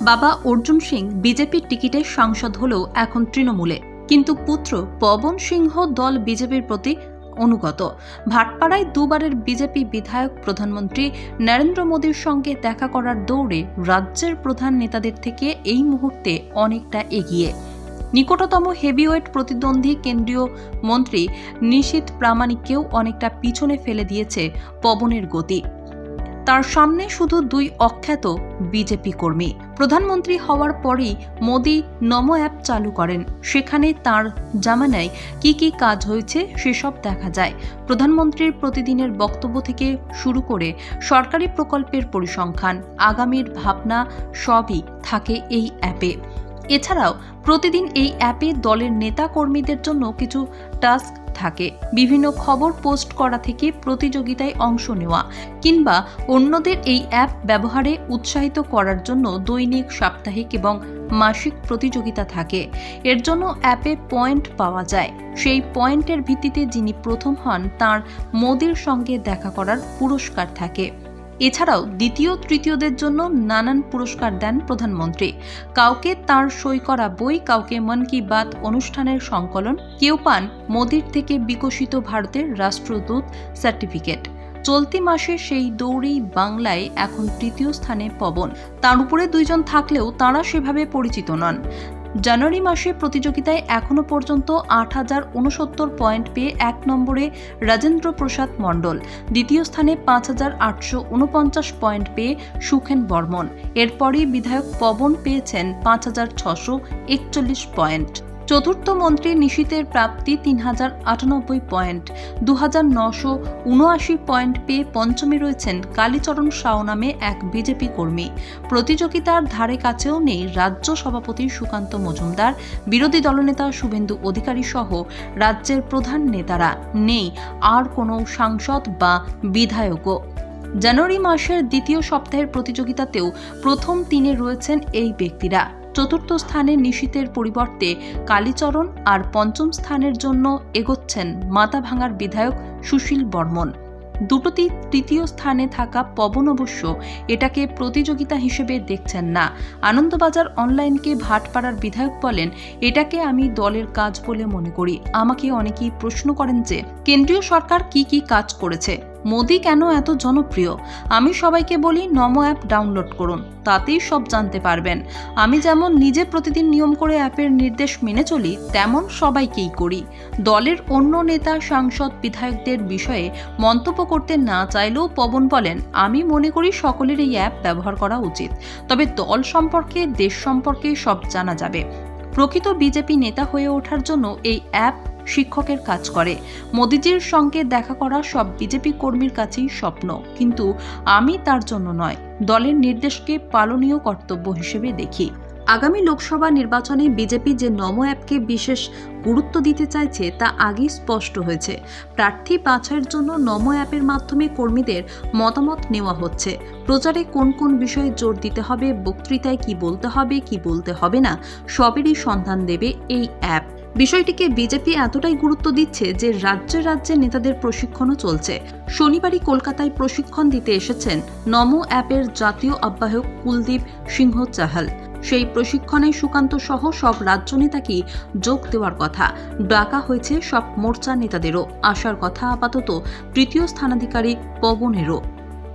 বাবা অর্জুন সিং বিজেপির টিকিটে সাংসদ হলেও এখন তৃণমূলে। কিন্তু পুত্র পবন সিংহ দল বিজেপির প্রতি অনুগত। ভাটপাড়ায় দুবারের বিজেপি বিধায়ক প্রধানমন্ত্রী নরেন্দ্র মোদীর সঙ্গে দেখা করার দৌড়ে রাজ্যের প্রধান নেতাদের থেকে এই মুহূর্তে অনেকটা এগিয়ে। নিকটতম হেভিওয়েট প্রতিদ্বন্দ্বী কেন্দ্রীয় মন্ত্রী নিশীত প্রামাণিককেও অনেকটা পিছনে ফেলে দিয়েছে পবনের গতি। তার সামনে শুধু দুই অখ্যাত বিজেপি কর্মী। প্রধানমন্ত্রী হওয়ার পরেই মোদি নমো অ্যাপ চালু করেন। সেখানে তার জামানায় কি কি কাজ হয়েছে সেসব দেখা যায়। প্রধানমন্ত্রীর প্রতিদিনের বক্তব্য থেকে শুরু করে সরকারি প্রকল্পের পরিসংখ্যান, আগামীর ভাবনা সবই থাকে এই অ্যাপে। এছাড়াও প্রতিদিন এই অ্যাপে দলের নেতা কর্মীদের জন্য কিছু টাস্ক থাকে। বিভিন্ন খবর পোস্ট করা থেকে প্রতিযোগিতায় অংশ নেওয়া কিংবা অন্যদের এই অ্যাপ ব্যবহারে উৎসাহিত করার জন্য দৈনিক, সাপ্তাহিক এবং মাসিক প্রতিযোগিতা থাকে। এর জন্য অ্যাপে পয়েন্ট পাওয়া যায়। সেই পয়েন্টের ভিত্তিতে যিনি প্রথম হন, তার মোদির সঙ্গে দেখা করার পুরস্কার থাকে। এছাড়াও দ্বিতীয় তৃতীয়দের জন্য নানান পুরস্কার দেন প্রধানমন্ত্রী। কাউকে তার সই করা বই, কাউকে মন কি বাত অনুষ্ঠানের সংকলন, কেউ পান মোদির থেকে বিকশিত ভারতের রাষ্ট্রদূত সার্টিফিকেট। চলতি মাসে সেই দৌড়েই বাংলায় এখন তৃতীয় স্থানে পবন। তার উপরে দুইজন থাকলেও তাঁরা সেভাবে পরিচিত নন। জানুয়ারি মাসে প্রতিযোগিতায় এখনও পর্যন্ত আট হাজার উনসত্তর পয়েন্ট পেয়ে এক নম্বরে রাজেন্দ্র প্রসাদ মণ্ডল। দ্বিতীয় স্থানে পাঁচ হাজার আটশো উনপঞ্চাশ পয়েন্ট পেয়ে সুখেন বর্মন। এরপরই বিধায়ক পবন পেয়েছেন পাঁচ হাজার ছশো একচল্লিশ পয়েন্ট। চতুর্থ মন্ত্রী নিশীতের প্রাপ্তি তিন হাজার আটানব্বই পয়েন্ট। দু হাজার নশো উনআশি পয়েন্ট পেয়ে পঞ্চমে রয়েছেন কালীচরণ সাও নামে এক বিজেপি কর্মী। প্রতিযোগিতার ধারে কাছেও নেই রাজ্য সভাপতি সুকান্ত মজুমদার, বিরোধী দলনেতা শুভেন্দু অধিকারী সহ রাজ্যের প্রধান নেতারা। নেই আর কোনো সাংসদ বা বিধায়কও। জানুয়ারি মাসের দ্বিতীয় সপ্তাহের প্রতিযোগিতাতেও প্রথম তিনে রয়েছেন এই ব্যক্তিরা। চতুর্থ স্থানে নিশীতের পরিবর্তে কালীচরণ আর পঞ্চম স্থানের জন্য এগোচ্ছেন মাথাভাঙার বিধায়ক সুশীল বর্মন। দুটোতেই তৃতীয় স্থানে থাকা পবন অবশ্য এটাকে প্রতিযোগিতা হিসেবে দেখছেন না। আনন্দবাজার অনলাইনকে ভাটপাড়ার বিধায়ক বলেন, এটাকে আমি দলের কাজ বলে মনে করি। আমাকে অনেকেই প্রশ্ন করেন যে, কেন্দ্রীয় সরকার কি কি কাজ করেছে? মোদি কেন এত জনপ্রিয়? আমি সবাইকে বলি নমো অ্যাপ ডাউনলোড করুন, তাতেই সব জানতে পারবেন। আমি যেমন নিজে প্রতিদিন নিয়ম করে অ্যাপের নির্দেশ মেনে চলি, তেমন সবাইকেই করি। দলের অন্য নেতা, সাংসদ, বিধায়কদের বিষয়ে মন্তব্য করতে না চাইলেও পবন বলেন, আমি মনে করি সকলের এই অ্যাপ ব্যবহার করা উচিত। তবে দল সম্পর্কে, দেশ সম্পর্কে সব জানা যাবে। প্রকৃত বিজেপি নেতা হয়ে ওঠার জন্য এই অ্যাপ শিক্ষকের কাজ করে। মোদিজির সঙ্গে দেখা করা সব বিজেপি কর্মীর কাছেই স্বপ্ন। কিন্তু আমি তার জন্য নয়, দলের নির্দেশকে পালনীয় কর্তব্য হিসেবে দেখি। আগামী লোকসভা নির্বাচনে বিজেপি যে নমো অ্যাপকে বিশেষ গুরুত্ব দিতে চাইছে, তা আগেই স্পষ্ট হয়েছে। প্রার্থী বাছাইয়ের জন্য নমো অ্যাপের মাধ্যমে কর্মীদের মতামত নেওয়া হচ্ছে। প্রচারে কোন কোন বিষয়ে জোর দিতে হবে, বক্তৃতায় কি বলতে হবে, কি বলতে হবে না, সবেরই সন্ধান দেবে এই অ্যাপ। বিষয়টিকে বিজেপি এতটাই গুরুত্ব দিচ্ছে যে রাজ্যে রাজ্যে নেতাদের প্রশিক্ষণও চলছে। শনিবারই কলকাতায় প্রশিক্ষণ দিতে এসেছেন নমো অ্যাপের জাতীয় আহ্বায়ক কুলদীপ সিংহ চাহাল। সেই প্রশিক্ষণে সুকান্ত সহ সব রাজ্য নেতাকে যোগ দেওয়ার কথা। ডাকা হয়েছে সব মোর্চা নেতাদেরও। আসার কথা আপাতত তৃতীয় স্থানাধিকারী পবনেরও।